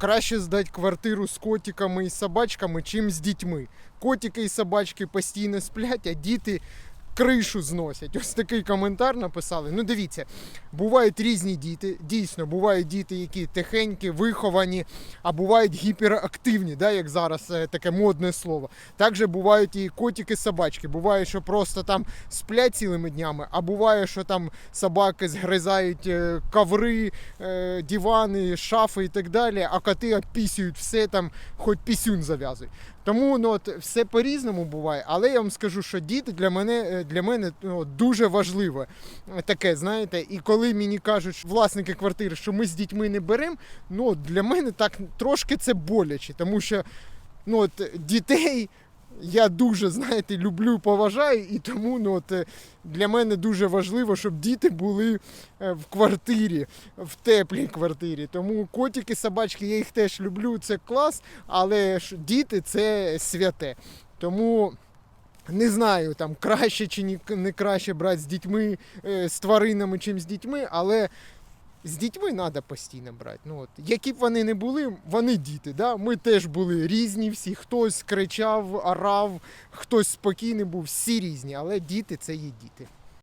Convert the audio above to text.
краще здати квартиру з котиками і собачками, чим з дітьми. Котики і собачки постійно сплять, а діти кришу зносять. Ось такий коментар написали. Ну, дивіться, бувають різні діти. Дійсно, бувають діти, які тихенькі, виховані, а бувають гіперактивні, да, як зараз е, таке модне слово. Також бувають і котики, собачки. Буває, що просто там сплять цілими днями, а буває, що там собаки згризають е, коври, е, дивани, шафи і так далі, а коти опісюють все там, хоч пісюн зав'язують. Тому ну, от, все по-різному буває, але я вам скажу, що діти для мене, для мене ну, дуже важливе таке, знаєте, і коли мені кажуть власники квартири, що ми з дітьми не беремо, ну для мене так трошки це боляче, тому що ну, от, дітей я дуже, знаєте, люблю, поважаю, і тому ну, от, е, для мене дуже важливо, щоб діти були е, в квартирі, в теплій квартирі. Тому котики, собачки, я їх теж люблю, це клас, але ж діти це святе. Тому. Не знаю, там краще чи ні- не краще брати з дітьми, е, з тваринами, чим з дітьми, але з дітьми треба постійно брати. Ну, от. Які б вони не були, вони діти. Да? Ми теж були різні всі. Хтось кричав, орав, хтось спокійний був, всі різні, але діти це є діти.